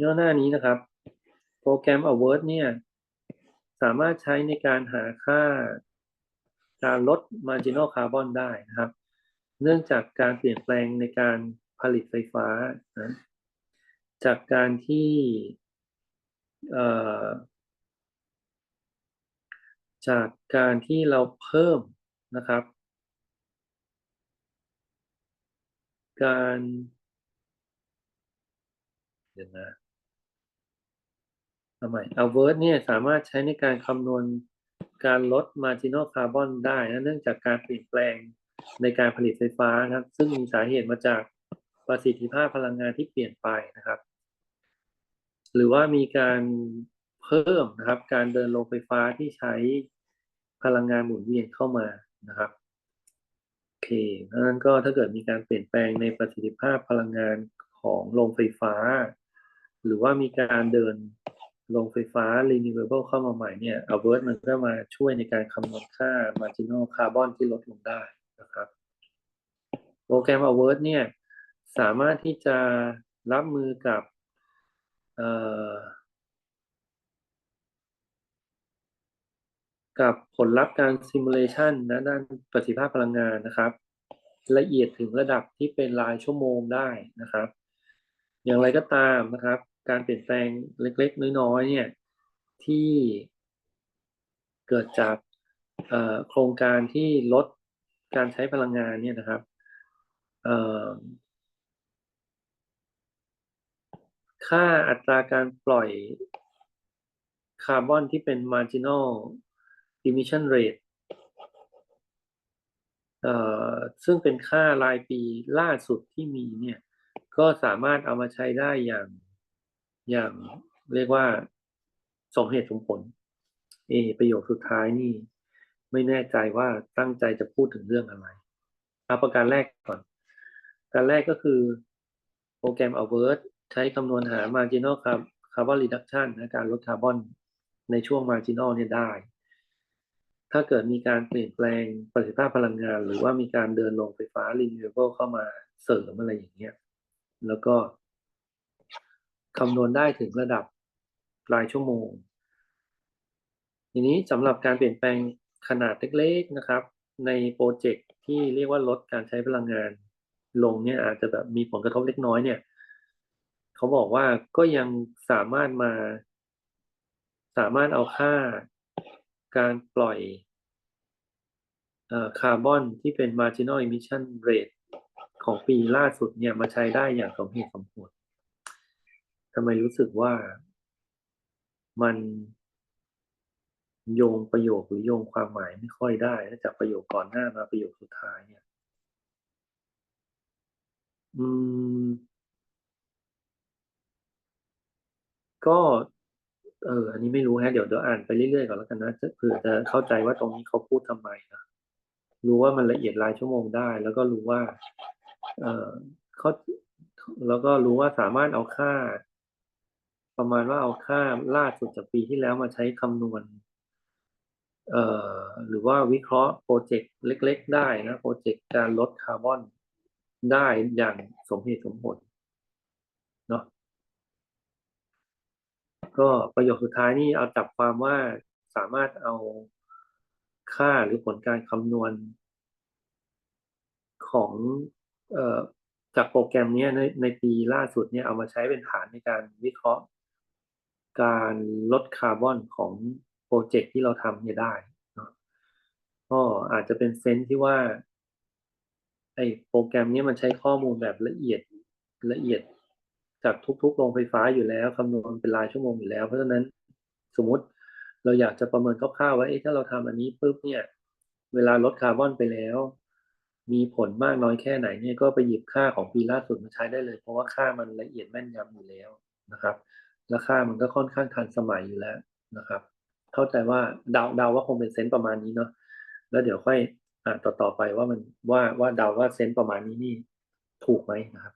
ย่อหน้านี้นะครับ โปรแกรม Avert เนี่ย สามารถใช้ในการหาค่าการลด marginal carbon ได้นะครับ เนื่องจากการเปลี่ยนแปลงในการผลิตไฟฟ้านะจากการที่จากการที่เราเพิ่มนะครับ การเดี๋ยวนะ ทำไม Avert เนี่ยสามารถใช้ในการคำนวณการลด marginal carbon ได้นะเนื่องจากการเปลี่ยนแปลงในการผลิตไฟฟ้านะครับ ซึ่งมีสาเหตุมาจากประสิทธิภาพพลังงานที่เปลี่ยนไปนะครับ หรือว่ามีการเพิ่มนะครับ การเดินโรงไฟฟ้าที่ใช้พลังงานหมุนเวียนเข้ามานะครับโอเคเพราะฉะนั้นก็ถ้าเกิดมีการเปลี่ยนแปลงในประสิทธิภาพพลังงานของโรงไฟฟ้า หรือว่ามีการเดิน โรงไฟฟ้า renewable เข้ามาใหม่เนี่ย Avert มันก็มาช่วยในการคำนวณค่า marginal carbon ที่ลดลงได้นะครับ โปรแกรม Avert เนี่ย สามารถที่จะรับมือกับกับผลลัพธ์การซิมูเลชันนะด้านประสิทธิภาพพลังงานนะครับ ละเอียดถึงระดับที่เป็นรายชั่วโมงได้นะครับ อย่างไรก็ตามนะครับ การเปลี่ยนแปลงเล็ก ๆ น้อยๆเนี่ยที่เกิดจากโครงการที่ลดการใช้พลังงานเนี่ยนะครับค่าอัตราการปล่อยคาร์บอนที่เป็น marginal emission rate ซึ่งเป็นค่ารายปีล่าสุดที่มีเนี่ย ก็สามารถเอามาใช้ได้อย่าง อย่างเรียกว่าสมเหตุสมผลเอประโยคสุดท้ายนี่ ไม่แน่ใจว่าตั้งใจจะพูดถึงเรื่องอะไรเอาประการแรกก่อนการแรกก็คือโปรแกรม Avert ใช้คำนวณหา marginal carbon reduction นะการลดคาร์บอนในช่วง marginal เนี่ยได้ ถ้าเกิดมีการเปลี่ยนแปลงประสิทธิภาพพลังงาน หรือว่ามีการเดินลงไฟฟ้า renewable เข้ามาเสริมอะไรอย่างเงี้ย แล้วก็ คำนวณได้ถึงระดับรายชั่วโมง ทีนี้สำหรับการเปลี่ยนแปลงขนาดเล็กๆนะครับ ในโปรเจกต์ที่เรียกว่าลดการใช้พลังงานลงเนี่ยอาจจะแบบมีผลกระทบเล็กน้อยเนี่ยเขาบอกว่าก็ยังสามารถมา สามารถเอาค่าการปล่อยคาร์บอนที่เป็น marginal emission rate ของปีล่าสุดเนี่ยมาใช้ได้อย่างสมเหตุสมผลำไมรู้สึกว่ามันโยงประโยคหรือโยงความหมายไม่ค่อยได้จากประโยคก่อนหน้ามาประโยคสุดท้ายเนี่ย อืม ก็ เออ อันนี้ไม่รู้ฮะ เดี๋ยวเดี๋ยวอ่านไปเรื่อยๆก่อนแล้วกันนะเผื่อจะเข้าใจว่าตรงนี้เขาพูดทำไมนะ รู้ว่ามันละเอียดรายชั่วโมงได้ แล้วก็รู้ว่า เออเขาแล้วก็รู้ว่าสามารถเอาค่า ประมาณว่าเอาค่าล่าสุดจากปีที่แล้วมาใช้คำนวณเอ่อหรือว่าวิเคราะห์โปรเจกต์เล็ก ๆ ได้นะโปรเจกต์การลดคาร์บอนได้อย่างสมเหตุสมผลเนาะก็ประโยคสุดท้ายนี่เอาจับความว่าสามารถเอาค่าหรือผลการคำนวณ ของเอ่อจากโปรแกรมนี้ในในปีล่าสุดเนี่ยเอามาใช้เป็นฐานในการวิเคราะห์ การลดคาร์บอนของโปรเจกต์ที่เราทำเนี่ยได้ก็อาจจะเป็นเซนส์ที่ว่าไอ้โปรแกรมนี้มันใช้ข้อมูลแบบละเอียดละเอียดจากทุกๆโรงไฟฟ้าอยู่แล้วคำนวณเป็นรายชั่วโมงอยู่แล้ว เพราะฉะนั้นสมมติเราอยากจะประเมินคร่าวๆว่าถ้าเราทำอันนี้ปุ๊บเนี่ยเวลาลดคาร์บอนไปแล้ว มีผลมากน้อยแค่ไหนเนี่ยก็ไปหยิบค่าของปีล่าสุดมาใช้ได้เลย เพราะว่าค่ามันละเอียดแม่นยำอยู่แล้วนะครับ และค่ามันก็ค่อนข้างทันสมัยอยู่แล้วนะครับ เข้าใจว่าเดาเดาว่าคงเป็นเซนต์ประมาณนี้เนาะแล้วเดี๋ยวค่อยอ่านต่อๆไปว่ามันว่าว่าเดาว่าเซนต์ประมาณนี้นี่ถูกไหมนะครับ